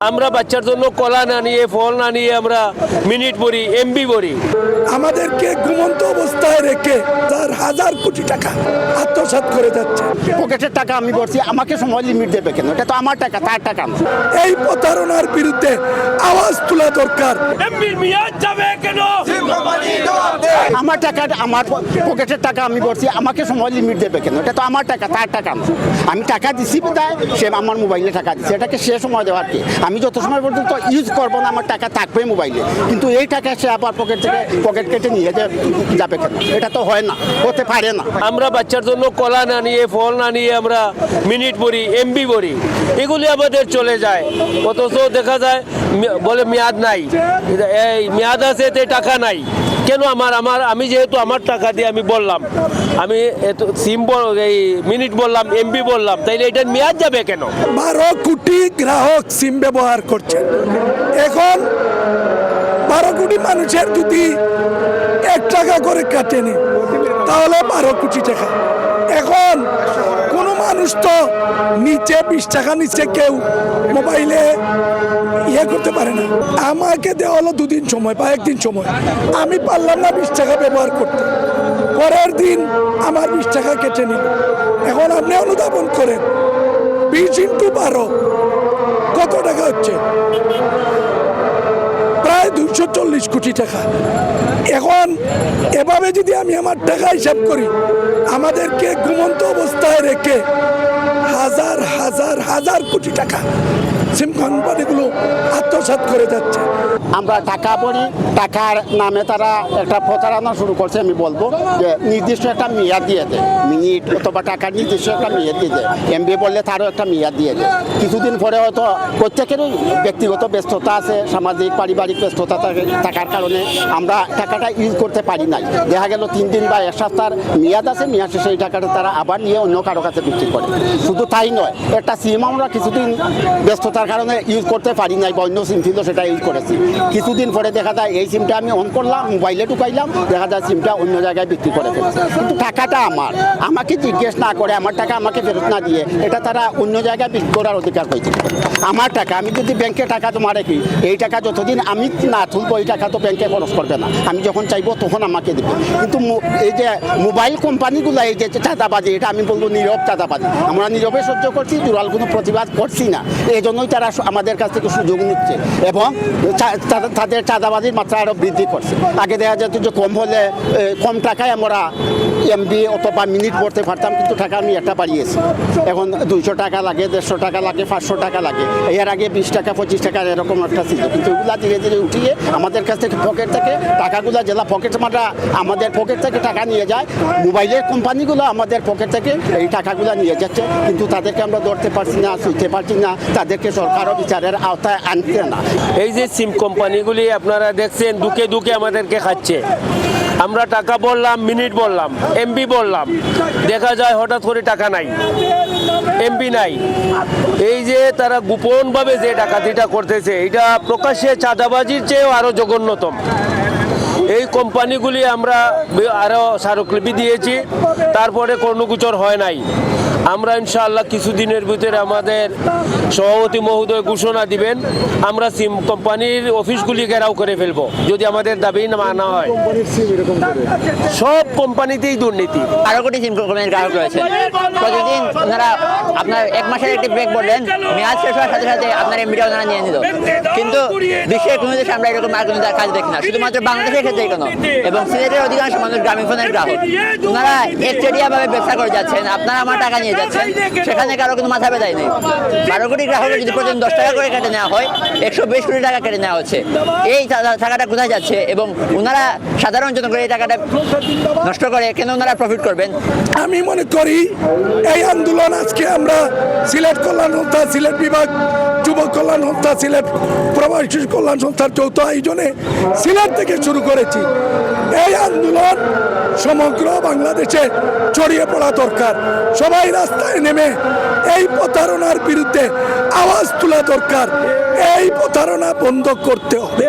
আমরা বাচ্চার জন্য কলা না নিয়ে ফল না নিয়ে আমরা মিনিট ভরি এমবি ভরি। আমাদেরকে ঘুমন্ত অবস্থায় রেখে তার হাজার কোটি টাকা আত্মসাৎ করে যাচ্ছে। পকেটের টাকা আমি বলছি আমাকে সময় লিমিট দেবে কেন? এটা তো আমার টাকা তার টাকা এই প্রতারণার বিরুদ্ধে আওয়াজ তোলা দরকার। এমবির মেয়াদ যাবে কেন? আমার টাকা, আমার পকেটের টাকা আমি বলছি আমাকে সময় লিমিট দেবে কেন? এটা তো আমার টাকা, তার টাকা আমি টাকা দিছি কোথায়? সে আমার মোবাইলে টাকা দিচ্ছে এটাকে সে সময় দেওয়ার কি? আমি যত সময় পর্যন্ত ইউজ করব না, আমার টাকা থাকবে মোবাইলে কিন্তু এই টাকা সে আবার পকেট থেকে পকেট কেটে নিয়ে যাবে কেন? এটা তো হয় না, হতে পারে না। আমরা বাচ্চার জন্য কলা না নিয়ে, ফল না নিয়ে আমরা মিনিট ভরি এমবি ভরি। এগুলি আমাদের চলে যায়। অথচ দেখা যায় বলে মেয়াদ নাই। এই মেয়াদ আছে তে টাকা নাই। কেন আমার আমার, আমি যেহেতু আমার টাকা দিয়ে আমি বললাম, আমি এত সিম এই মিনিট বললাম, এমবি বললাম, তাইলে এটা মেয়াদ যাবে কেন? বারো কোটি গ্রাহক সিম ব্যবহার করছে এখন বারো কোটি মানুষের যদি এক টাকা করে কাটেনি। তাহলে বারো কোটি টাকা। এখন মানুষ তো নিচে বিশ টাকা, নিচে কেউ মোবাইলে ইয়ে করতে পারে না। আমাকে দেওয়া হলো দুদিন সময় বা একদিন সময়। আমি পারলাম না বিশ টাকা ব্যবহার করতে। পরের দিন আমার বিশ টাকা কেটে নিল। এখন আপনি অনুধাবন করেন, বিশ ইন্টু বারো কত টাকা হচ্ছে? দুইশো চল্লিশ কোটি টাকা। এখন এভাবে যদি আমি আমার টাকা হিসাব করি, আমাদেরকে ঘুমন্ত অবস্থায় রেখে হাজার হাজার হাজার কোটি টাকা সিম কোম্পানিগুলো আত্মসাৎ করে যাচ্ছে। আমরা টাকা পড়ি, টাকার নামে তারা একটা প্রতারণা শুরু করছে, আমি বলব যে নির্দিষ্ট একটা মেয়াদ দিয়ে দেয় মিনিট অথবা টাকার নির্দিষ্ট একটা মেয়াদ দিয়ে দেয় এমবি বললে তারও একটা মেয়াদ দিয়ে দেয় কিছুদিন পরে হয়তো প্রত্যেকেরই ব্যক্তিগত ব্যস্ততা আছে, সামাজিক, পারিবারিক ব্যস্ততা থাকার কারণে আমরা টাকাটা ইউজ করতে পারি নাই। দেখা গেল তিন দিন বা এক সপ্তাহ মেয়াদ আছে, মেয়াদ শেষে এই টাকাটা তারা আবার নিয়ে অন্য কারও কাছে বিক্রি করে। শুধু তাই নয়, একটা সিম আমরা কিছুদিন ব্যস্ততার কারণে ইউজ করতে পারি নাই বা অন্য সিম ছিল সেটা ইউজ করেছি। কিছুদিন পরে দেখা যায় এই সিমটা আমি অন করলাম মোবাইলে ঢুকাইলাম, দেখা যায় সিমটা অন্য জায়গায় বিক্রি করে ফেলছি। কিন্তু টাকাটা আমার। আমাকে জিজ্ঞেস না করে, আমার টাকা আমাকে ফেরত না দিয়ে এটা তারা অন্য জায়গায় বিক্রি করার অধিকার পেয়েছে আমার টাকা, আমি যদি ব্যাংকে টাকা জমা রাখি, এই টাকা যতদিন আমি না তুলবো এই টাকা তো ব্যাংকে খরচ করবে না। আমি যখন চাইব তখন আমাকে দেবে। কিন্তু এই যে মোবাইল কোম্পানিগুলো এই যে চাঁদাবাজি, এটা আমি বলব নীরব চাঁদাবাজি। আমরা নীরবে সহ্য করছি জোরাল কোনো প্রতিবাদ করছি না। এই জন্যই তারা আমাদের কাছ থেকে সুযোগ নিচ্ছে এবং তাদের চাঁদাবাজির মাত্রা আরও বৃদ্ধি করছে। আগে দেখা যেত যে কম হলে কম টাকায় আমরা এমবি অথবা মিনিট পড়তে পারতাম, কিন্তু টাকা আমি একটা বাড়িয়েছি। এখন দুইশো টাকা লাগে, দেড়শো টাকা লাগে, পাঁচশো টাকা লাগে। এর আগে বিশ টাকা, পঁচিশ টাকা এরকম একটা ছিল। কিন্তু এগুলা ধীরে ধীরে উঠিয়ে আমাদের কাছ থেকে পকেট থেকে টাকাগুলো জেলা পকেট মারা আমাদের পকেট থেকে টাকা নিয়ে যায়। মোবাইলের কোম্পানিগুলো আমাদের পকেট থেকে এই টাকাগুলো নিয়ে যাচ্ছে। কিন্তু তাদেরকে আমরা ধরতে পারছি না শুইতে পারছি না। তাদেরকে সরকারও বিচারের আওতায় আনছে না। এই যে সিম কোম্পানিগুলি আপনারা দেখছেন, দুকে দুকে আমাদেরকে খাচ্ছে। আমরা টাকা বললাম, মিনিট বললাম এমবি বললাম। দেখা যায় হঠাৎ করে টাকা নাই এমবি নাই। এই যে তারা গোপনভাবে যে ডাকাতিটা করতেছে, এটা প্রকাশ্যে চাঁদাবাজির চেয়েও আরও জঘন্যতম। এই কোম্পানিগুলি আমরা আরও আরও স্মারকলিপি দিয়েছি, তারপরে কর্ণকুচর হয় নাই। আমরা ইনশাআল্লাহ কিছুদিনের ভিতরে আমাদের সভাপতি মহোদয় ঘোষণা দিবেন, আমরা সিম কোম্পানির অফিসগুলি ঘেরাও করে ফেলব, যদি আমাদের দাবি মানা হয়। সব কোম্পানিতেই দুর্নীতি। আরও কোটি সিম কোম্পানির গ্রাহক রয়েছে প্রতিদিন ওনারা আপনার এক মাসের একটি ব্রেক বললেন মেয়াদ শেষ হওয়ার সাথে সাথে আপনার এমবিটা ওনারা নিয়ে নিল। কিন্তু বিশ্বের কোনো দেশে আমরা এরকম আর কোনো কাজ দেখি না, শুধুমাত্র বাংলাদেশের ক্ষেত্রে কেন, এবং সিলেটের অধিকাংশ মানুষ গ্রামীণ ফোনের গ্রাহক। ওনারা একচেটিয়া ভাবে ব্যবসা করে যাচ্ছেন, আপনারা আমার টাকা নিয়ে যাচ্ছেন সেখানে কারও কিন্তু মাথা ব্যথাই নেই। বারো কোটি গ্রাহকের যদি প্রতিদিন দশ টাকা করে কেটে নেওয়া হয় একশো বিশ কোটি টাকা কেটে নেওয়া হচ্ছে। এই টাকাটা কোথায় যাচ্ছে? এবং ওনারা সাধারণ জনগণের এই টাকাটা নষ্ট করে কেন ওনারা প্রফিট করবেন? আমি মনে করি এই আন্দোলন আজকে আমরা সিলেট কল্যাণ সংস্থা সিলেট বিভাগ যুব কল্যাণ সংস্থা সিলেট প্রবাসী কল্যাণ সংস্থার যৌথ আয়োজনে সিলেট থেকে শুরু করেছি। এই আন্দোলন সমগ্র বাংলাদেশে ছড়িয়ে পড়া দরকার। সবাই রাস্তায় নেমে এই প্রতারণার বিরুদ্ধে আওয়াজ তোলা দরকার। এই প্রতারণা বন্ধ করতে হবে।